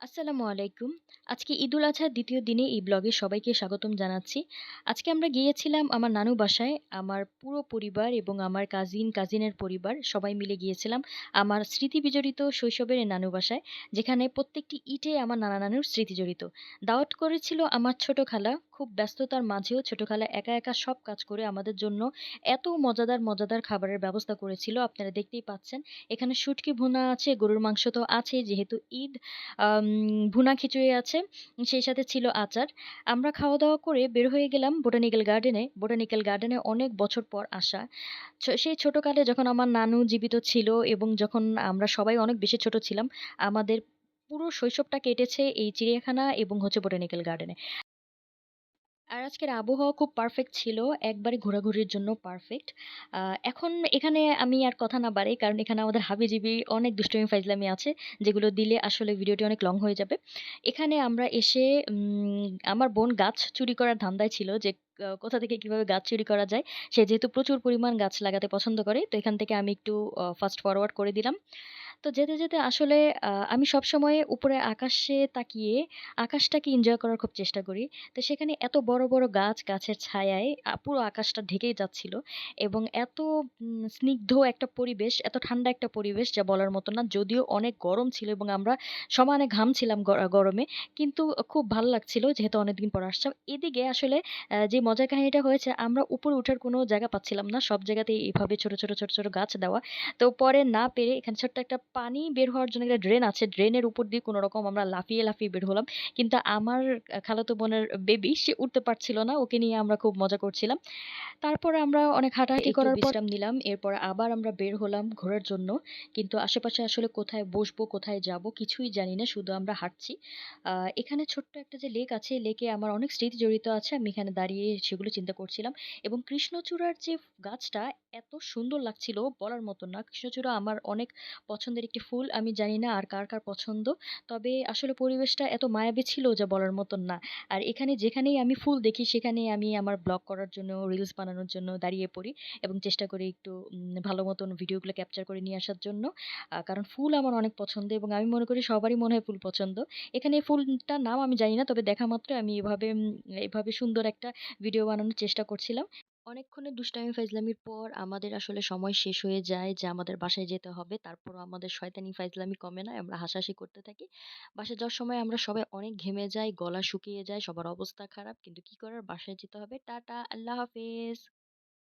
আসসালামু আলাইকুম। আজকে ঈদুল আজহার দ্বিতীয় দিনে এই ব্লগে সবাইকে স্বাগতম জানাচ্ছি। আজকে আমরা গিয়েছিলাম আমার নানু বাসায়। আমার পুরো পরিবার এবং আমার কাজিন, কাজিনের পরিবার সবাই মিলে গিয়েছিলাম আমার স্মৃতি বিজড়িত শৈশবের নানু বাসায়। যেখানে প্রত্যেকটি ইটে আমার নানা-নানুর স্মৃতি জড়িত। দাওয়াত করেছিল আমার ছোট খালা। খুব ব্যস্ততার মাঝেও ছোট খালা একা, একা সব কাজ করে আমাদের জন্য এত মজাদার, মজাদার খাবারের ব্যবস্থা করেছিল আপনারা দেখতেই পাচ্ছেন। এখানে শুটকি ভুনা আছে, গরুর মাংস তো আছেই যেহেতু ঈদ। ভুনা খিচুড়ি আছে, সেই সাথে ছিল আচার। আমরা খাওয়া-দাওয়া করে বের হয়ে গেলাম বোটানিক্যাল গার্ডেনে। বোটানিক্যাল গার্ডেনে অনেক বছর পর আসা। সেই ছোটোকালে যখন আমার নানু জীবিত ছিল এবং যখন আমরা সবাই অনেক বেশি ছোট ছিলাম, আমাদের পুরো শৈশবটা কেটেছে এই চিড়িয়াখানা এবং হচ্ছে বোটানিক্যাল গার্ডেনে। আর আজকের আবহাওয়া খুব পারফেক্ট ছিল। একবারে ঘোরাঘুরির জন্য পারফেক্ট। এখন এখানে আমি আর কথা না বাড়াই, কারণ এখানে আমাদের হাবিজাবি অনেক দুষ্টুমি ফাইজলামি আছে। যেগুলো দিলে আসলে ভিডিওটি অনেক লং হয়ে যাবে। এখানে আমরা এসে আমার বোন গাছ চুরি করার ধান্দায় ছিল যে কোথা থেকে কীভাবে গাছ চুরি করা যায়। সে যেহেতু প্রচুর পরিমাণ গাছ লাগাতে পছন্দ করে। তো এখান থেকে আমি একটু ফাস্ট ফরওয়ার্ড করে দিলাম। তো যেতে, যেতে আসলে আমি সবসময় উপরে আকাশে তাকিয়ে আকাশটাকে এনজয় করার খুব চেষ্টা করি। তো সেখানে এত বড়, বড় গাছ, গাছের ছায়ায় পুরো আকাশটা ঢেকেই যাচ্ছিল এবং এত স্নিগ্ধ একটা পরিবেশ, এত ঠান্ডা একটা পরিবেশ যা বলার মতো না। যদিও অনেক গরম ছিল এবং আমরা সমানে ঘামছিলাম গ গরমে। কিন্তু খুব ভালো লাগছিল যেহেতু অনেকদিন পর আসলাম। এদিকে আসলে যে মজার কাহিনীটা হয়েছে আমরা উপরে উঠার কোনো জায়গা পাচ্ছিলাম না। সব জায়গাতেই এভাবে ছোট, ছোট, ছোট, ছোট গাছ দেওয়া। তো পরে না পেরে এখানে ছোট্ট একটা পানি বের হওয়ার জন্য একটা ড্রেন আছে। ড্রেনের উপর দিয়ে কোনরকম আমরা লাফিয়ে, লাফিয়ে বের হলাম। কিন্তু আমার খালাতো বোনের বেবি সে উঠতে পারছিল না। ওকে নিয়ে আমরা খুব মজা করছিলাম। তারপরে আমরা অনেক হাঁটাহাঁটি করার পর বিশ্রাম নিলাম। এরপর আবার আমরা বের হলাম ঘোরার জন্য। কিন্তু আশেপাশে আসলে কোথায় বসবো, কোথায় যাব কিছুই জানি না। শুধু আমরা হাঁটছি। এখানে ছোট্ট একটা যে লেক আছে, লেকে আমার অনেক স্মৃতি জড়িত আছে। আমি এখানে দাঁড়িয়ে সেগুলো চিন্তা করছিলাম। এবং কৃষ্ণচূড়ার যে গাছটা এত সুন্দর লাগছিল বলার মতো না। কৃষ্ণচূড়া আমার অনেক পছন্দের একটি ফুল। আমি জানি না আর কার, কার পছন্দ। তবে আসলে পরিবেশটা এত মায়াবী ছিল যা বলার মতন না। আর এখানে যেখানেই আমি ফুল দেখি সেখানেই আমি আমার ব্লগ করার জন্য, রিলস বানানোর জন্য দাঁড়িয়ে পড়ি এবং চেষ্টা করি একটু ভালো মতন ভিডিওগুলো ক্যাপচার করে নিয়ে আসার জন্য। কারণ ফুল আমার অনেক পছন্দ এবং আমি মনে করি সবারই মনে হয় ফুল পছন্দ। এখানে ফুলটার নাম আমি জানি না। তবে দেখা মাত্রই আমি এভাবে এভাবে সুন্দর একটা ভিডিও বানানোর চেষ্টা করছিলাম। অনেকক্ষণের দুষ্টামি ফাইজলামির পর আমাদের আসলে সময় শেষ হয়ে যায় যে আমাদের বাসায় যেতে হবে। তারপরও আমাদের শয়তানি ফাইজলামি কমে না। আমরা হাসাহাসি করতে থাকি। বাসায় যাওয়ার সময় আমরা সবাই অনেক ঘেমে যাই, গলা শুকিয়ে যায়, সবার অবস্থা খারাপ। কিন্তু কি করার বাসায় যেতে হবে। টাটা, আল্লাহ হাফেজ।